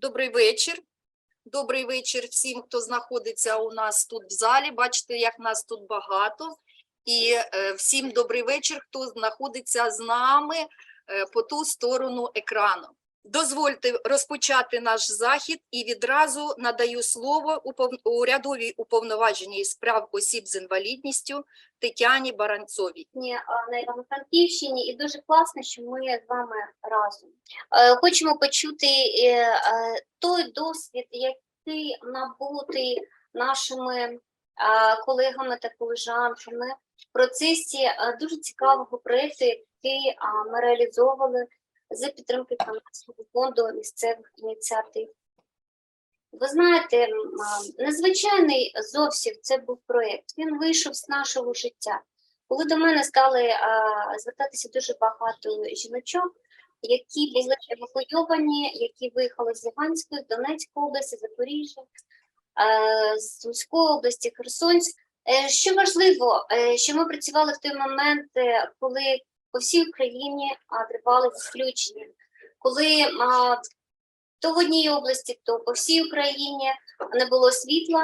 Добрий вечір. Добрий вечір всім, хто знаходиться у нас тут в залі. Бачите, як нас тут багато. І е, всім добрий вечір, хто знаходиться з нами е, по ту сторону екрану. Дозвольте розпочати наш захід і відразу надаю слово урядовій уповноваженій з прав осіб з інвалідністю Тетяні Баранцовій. на Івано-Франківщині, і дуже класно, що ми з вами разом. Е, Хочемо почути е, е, той досвід, який набутий нашими колегами та колежанками в процесі дуже цікавого проєкту, який ми реалізовували за підтримки Канадського фонду місцевих ініціатив. Ви знаєте, незвичайний зовсім це був проєкт. Він вийшов з нашого життя. Коли до мене стали звертатися дуже багато жіночок, які були евакуйовані, які виїхали з Луганської, Донецької області, Запоріжжя, з Сумської області, Херсонськ. Е, Що важливо, е, що ми працювали в той момент, е, коли по всій Україні тривали відключення, коли а, то в одній області, то по всій Україні не було світла.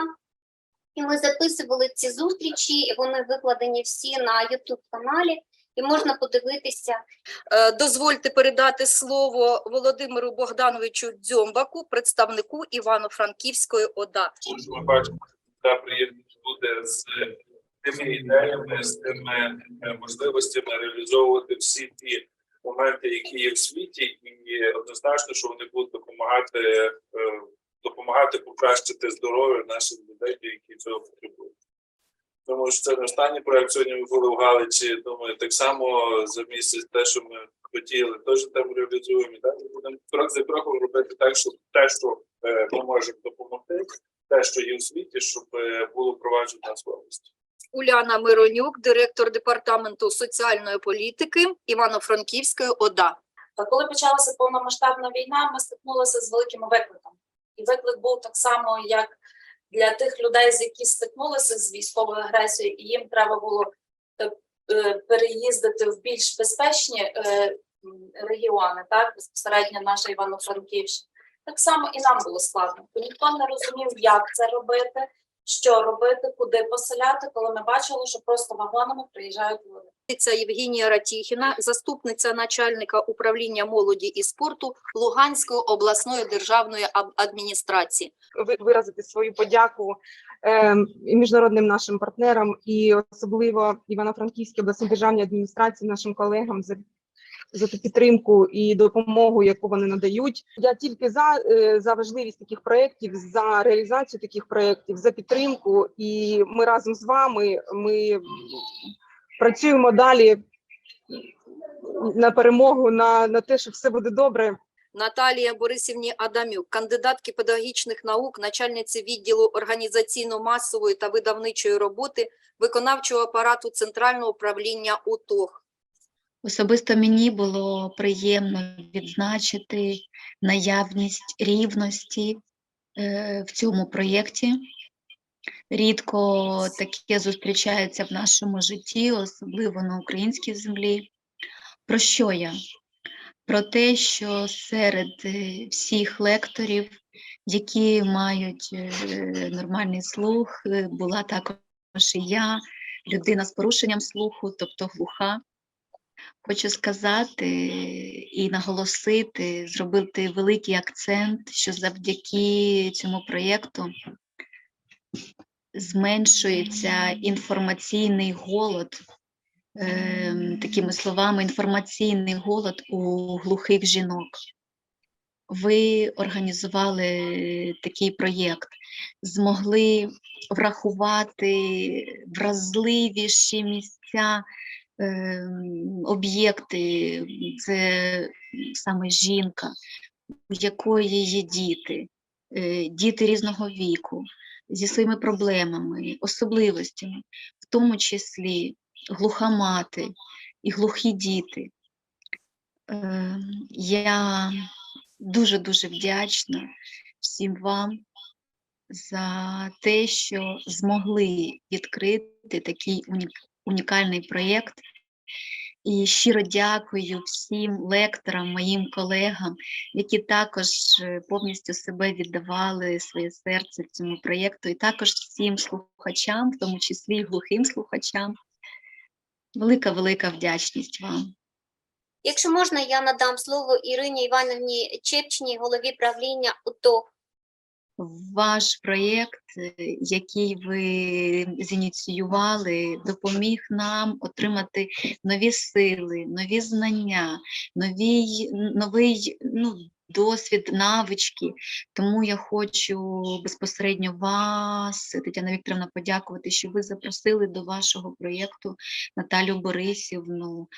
І ми записували ці зустрічі, і вони викладені всі на youtube каналі, і можна подивитися. Е, Дозвольте передати слово Володимиру Богдановичу Дзьомбаку, представнику Івано-Франківської ОДА. Ми бачимо, та приєдність буде з тими ідеями, з тими е, можливостями реалізовувати всі ті моменти, які є в світі, і однозначно, що вони будуть допомагати е, допомагати покращити здоров'я наших людей, які цього потребують. Тому що це не останній проект. Сьогодні ми були в Галичі. Думаю, так само за місяць те, що ми хотіли, теж там реалізуємо. І далі будемо крок за кроком робити так, щоб те, що е, ми можемо допомогти, те, що є в світі, щоб було впроваджено в області. Уляна Миронюк, директор департаменту соціальної політики Івано-Франківської ОДА. Коли почалася повномасштабна війна, ми стикнулися з великими викликами. І виклик був так само, як для тих людей, з які стикнулися з військовою агресією, і їм треба було е, е, переїздити в більш безпечні е, регіони, так безпосередньо наша Івано-Франківщина. Так само і нам було складно, бо ніхто не розумів, як це робити, що робити, куди поселяти, коли ми бачили, що просто вагонами приїжджають люди. Це Євгенія Ратіхіна, заступниця начальника управління молоді і спорту Луганської обласної державної адміністрації. виразити свою подяку е, міжнародним нашим партнерам, і особливо Івано-Франківській обласній державній адміністрації, нашим колегам за, за ту підтримку і допомогу, яку вони надають. Я тільки за, е, за важливість таких проєктів, за реалізацію таких проєктів, за підтримку. І ми разом з вами ми працюємо далі на перемогу, на, на те, що все буде добре. Наталія Борисівні Адамюк, кандидатки педагогічних наук, начальниці відділу організаційно-масової та видавничої роботи виконавчого апарату Центрального управління УТОГ. Особисто мені було приємно відзначити наявність рівності е, в цьому проєкті. Рідко таке зустрічається в нашому житті, особливо на українській землі. Про що я? Про те, що серед е, всіх лекторів, які мають е, нормальний слух, була також і я, людина з порушенням слуху, тобто глуха. Хочу сказати і наголосити, зробити великий акцент, що завдяки цьому проєкту зменшується інформаційний голод, ем, такими словами, інформаційний голод у глухих жінок. Ви організували такий проєкт, змогли врахувати вразливіші місця об'єкти, це саме жінка, у якої є діти, е, діти різного віку, зі своїми проблемами, особливостями, в тому числі глуха мати і глухі діти. Ем, Я дуже-дуже вдячна всім вам за те, що змогли відкрити такий унік- унікальний проєкт, І щиро дякую всім лекторам, моїм колегам, які також е, повністю себе віддавали своє серце цьому проєкту, і також всім слухачам, в тому числі й глухим слухачам. Велика велика вдячність вам. Якщо можна, я надам слово Ірині Івановні Чепчиній, голові правління УТО. Ваш проєкт, е, який ви зініціювали, допоміг нам отримати нові сили, нові знання, новий, новий ну, досвід, навички. Тому я хочу безпосередньо вас, Тетяна Вікторовна, подякувати, що ви запросили до вашого проєкту Наталю Борисівну.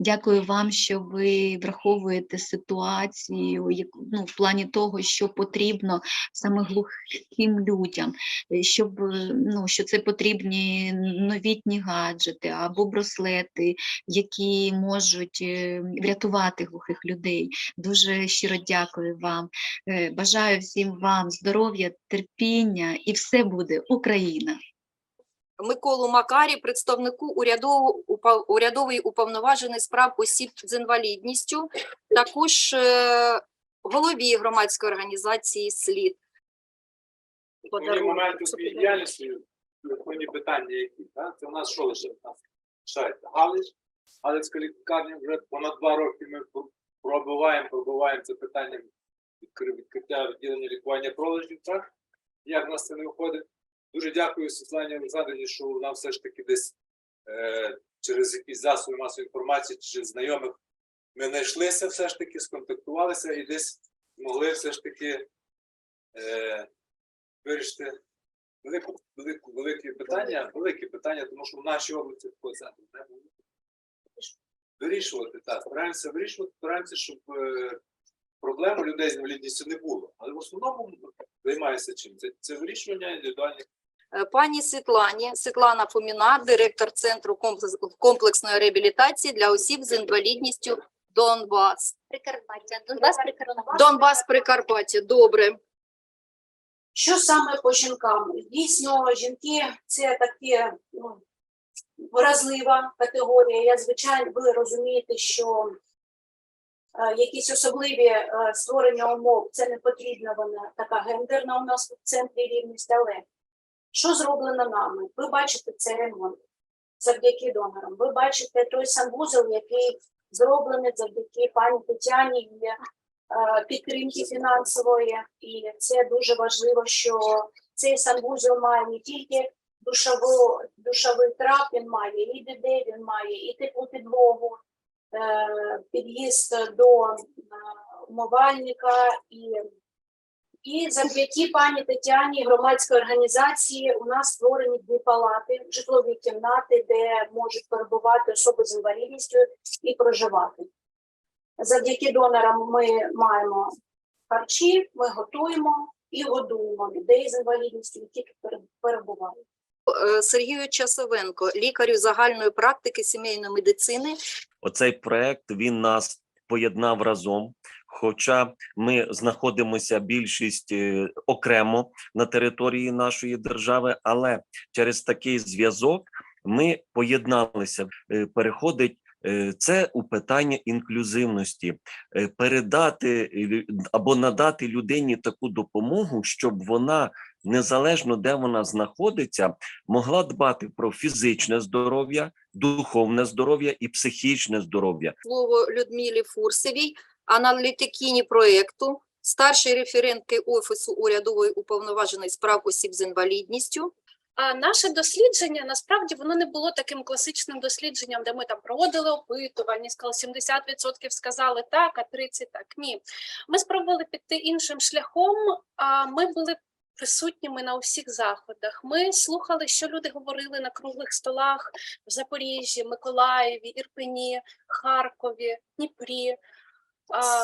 Дякую вам, що ви враховуєте ситуацію ну, в плані того, що потрібно саме глухим людям, е, щоб е, ну, що це потрібні новітні гаджети або браслети, які можуть е, врятувати глухих людей. Дуже щиро дякую вам. Е, Бажаю всім вам здоров'я, терпіння і все буде Україна. Миколу Макарі, представнику урядового урядової уповноваженої справ осіб з інвалідністю, також е, голові громадської організації «Слід». Діяльності, питання які, так? Це у нас що лише? Галич, Галицька лікарня вже понад два роки ми пробиваємо, пробиваємо це питання відкриття відділення лікування пролежів, так? Як в нас це не виходить? Дуже дякую Світлані Олександрівні, що вона все ж таки десь е, через якісь засоби масової інформації чи знайомих ми знайшлися все ж таки, сконтактувалися і десь могли все ж таки е, вирішити велику, велику, велике питання, велике питання, тому що в нашій області такого центру не було. Вирішувати, так, стараємося вирішувати, стараємося, щоб е, проблем людей з інвалідністю не було. Але в основному займається чим? Це, це вирішування індивідуальних Е, Пані Світлані, Світлана Фоміна, директор Центру комплексної реабілітації для осіб з інвалідністю Донбас. Прикарпаття. Донбас Прикарпаття. Донбас Прикарпаття, добре. Що саме по жінкам? Дійсно, жінки це таке ну, вразлива категорія. Я звичайно, ви розумієте, що е, якісь особливі е, створення умов це не потрібна вона така гендерна у нас в центрі рівність. Але що зроблено нами? Ви бачите цей ремонт завдяки донорам. Ви бачите той санвузол, який зроблений завдяки пані Тетяні е, підтримки фінансової, і це дуже важливо, що цей санвузол має не тільки душову, душовий трап, він має і біде, він має і теплу підлогу, е, під'їзд до е, умивальника і. І завдяки пані Тетяні громадської організації у нас створені дві палати, житлові кімнати, де можуть перебувати особи з інвалідністю і проживати. Завдяки донорам ми маємо харчі, ми готуємо і годуємо людей з інвалідністю, які перебувають. Е, Сергію Часовенко, лікарю загальної практики сімейної медицини, Оцей проект він нас поєднав разом. Хоча ми знаходимося більшість е, окремо на території нашої держави, але через такий зв'язок ми поєдналися. Е, Переходить це у питання інклюзивності, передати або надати людині таку допомогу, щоб вона незалежно де вона знаходиться, могла дбати про фізичне здоров'я, духовне здоров'я і психічне здоров'я. слово Людмилі Фурсевій, аналітикині проєкту, старшій референтки Офісу урядової уповноваженої справ осіб з інвалідністю. А наше дослідження насправді воно не було таким класичним дослідженням, де ми там проводили опитування, сказали 70% сказали так, а 30% так. Ні. Ми спробували піти іншим шляхом. А ми були присутніми на усіх заходах. Ми слухали, що люди говорили на круглих столах в Запоріжжі, Миколаєві, Ірпені, Харкові, Дніпрі.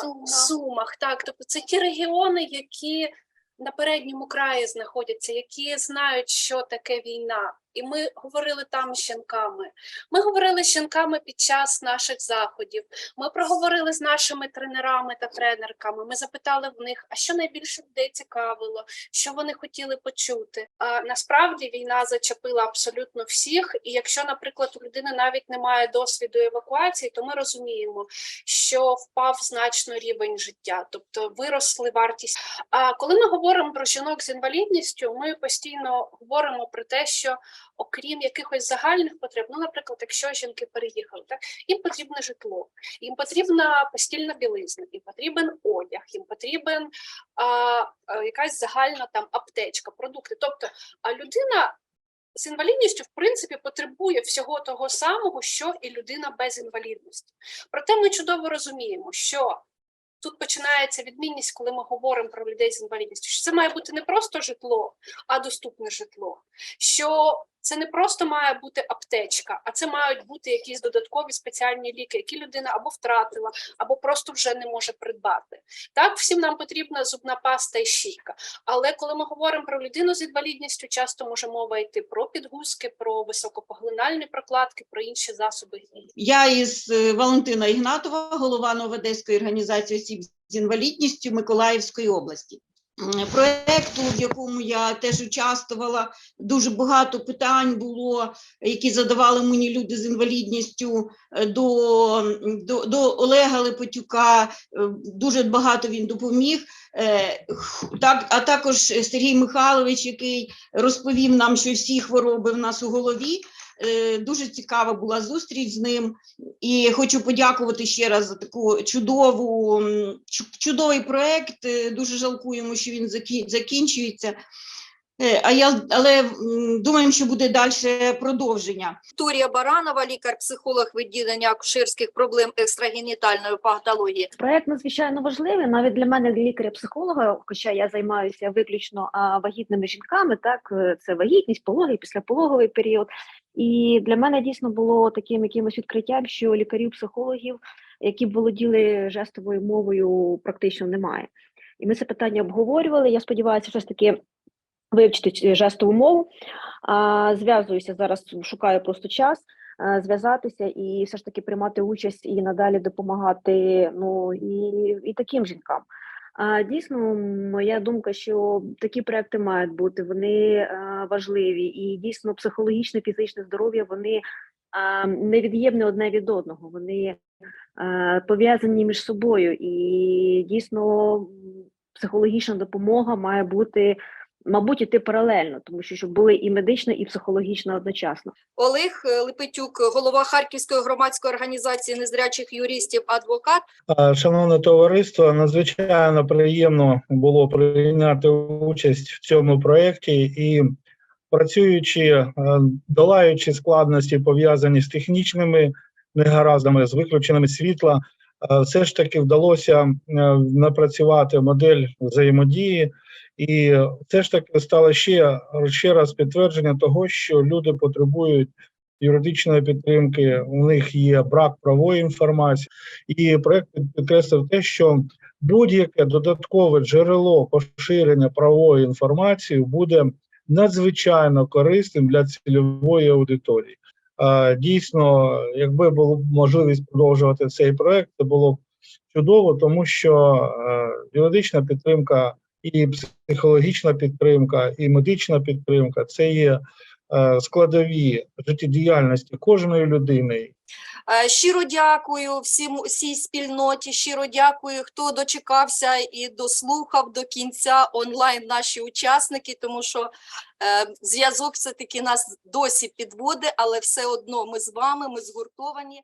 Сумах. Сумах. Так, тобто це ті регіони, які на передньому краї знаходяться, які знають, що таке війна. І ми говорили там з жінками. Ми говорили з жінками під час наших заходів. Ми проговорили з нашими тренерами та тренерками. Ми запитали в них, а що найбільше людей цікавило, що вони хотіли почути. А насправді війна зачепила абсолютно всіх. І якщо, наприклад, у людини навіть немає досвіду евакуації, то ми розуміємо, що впав значно рівень життя, тобто виросли вартість. А коли ми говоримо про жінок з інвалідністю, ми постійно говоримо про те, що окрім якихось загальних потреб, ну, наприклад, якщо жінки переїхали, так їм потрібне житло, їм потрібна постільна білизна, їм потрібен одяг, їм потрібен а, а, якась загальна там аптечка, продукти. Тобто, а людина. З інвалідністю, в принципі, потребує всього того самого, що і людина без інвалідності. Проте ми чудово розуміємо, що тут починається відмінність, коли ми говоримо про людей з інвалідністю. Що це має бути не просто житло, а доступне житло. Що це не просто має бути аптечка, а це мають бути якісь додаткові спеціальні ліки, які людина або втратила, або просто вже не може придбати. Так, всім нам потрібна зубна паста і щійка. Але коли ми говоримо про людину з інвалідністю, часто може мова йти про підгузки, про високопоглинальні прокладки, про інші засоби. Я із е, Валентина Ігнатова, голова Новоодеської організації осіб з інвалідністю Миколаївської області. М, Проекту, в якому я теж участвувала, дуже багато питань було, які задавали мені люди з інвалідністю е, до, до, до Олега Лепетюка. е, Дуже багато він допоміг. Е, Так, а також Сергій Михайлович, який розповів нам, що всі хвороби в нас у голові. Е, Дуже цікава була зустріч з ним. І хочу подякувати ще раз за таку чудову, чудовий проект. Е, Дуже жалкуємо, що він закі- закінчується. Е, А я, але думаємо, що буде далі продовження. Вікторія Баранова, лікар-психолог відділення акушерських проблем екстрагенітальної патології. Проект надзвичайно важливий навіть для мене, для лікаря-психолога, хоча я займаюся виключно вагітними жінками, так е, це вагітність, пологи, післяпологовий період. І для мене дійсно було таким якимось відкриттям, що лікарів-психологів, які б володіли жестовою мовою, практично немає. І ми це питання обговорювали. Я сподіваюся, все ж таки вивчити жестову мову. Зв'язуюся зараз, шукаю просто час зв'язатися і все ж таки приймати участь і надалі допомагати ну і, і таким жінкам. А дійсно, моя думка, що такі проекти мають бути, вони важливі, і дійсно психологічне, фізичне здоров'я вони невід'ємне одне від одного. Вони пов'язані між собою, і дійсно психологічна допомога має бути, мабуть, іти паралельно, тому що щоб були і медична, і психологічна одночасно. Олег е, Липетюк, голова Харківської громадської організації незрячих юристів, адвокат. Шановне товариство, надзвичайно приємно було прийняти участь в цьому проєкті і працюючи, е, долаючи складності, пов'язані з технічними негараздами, з виключеними світла, все ж таки вдалося е, напрацювати модель взаємодії, і все ж таки стало ще, ще раз підтвердження того, що люди потребують юридичної підтримки, у них є брак правової інформації. І проект підкреслив те, що будь-яке додаткове джерело поширення правової інформації буде надзвичайно корисним для цільової аудиторії. Дійсно, якби була можливість продовжувати цей проект, це було б чудово, тому що е, юридична підтримка, і психологічна підтримка, і медична підтримка це є е, складові життєдіяльності кожної людини, Щиро дякую всім всій спільноті. Щиро дякую, хто дочекався і дослухав до кінця онлайн наші учасники, тому що е, зв'язок все таки нас досі підводить, але все одно ми з вами, ми згуртовані.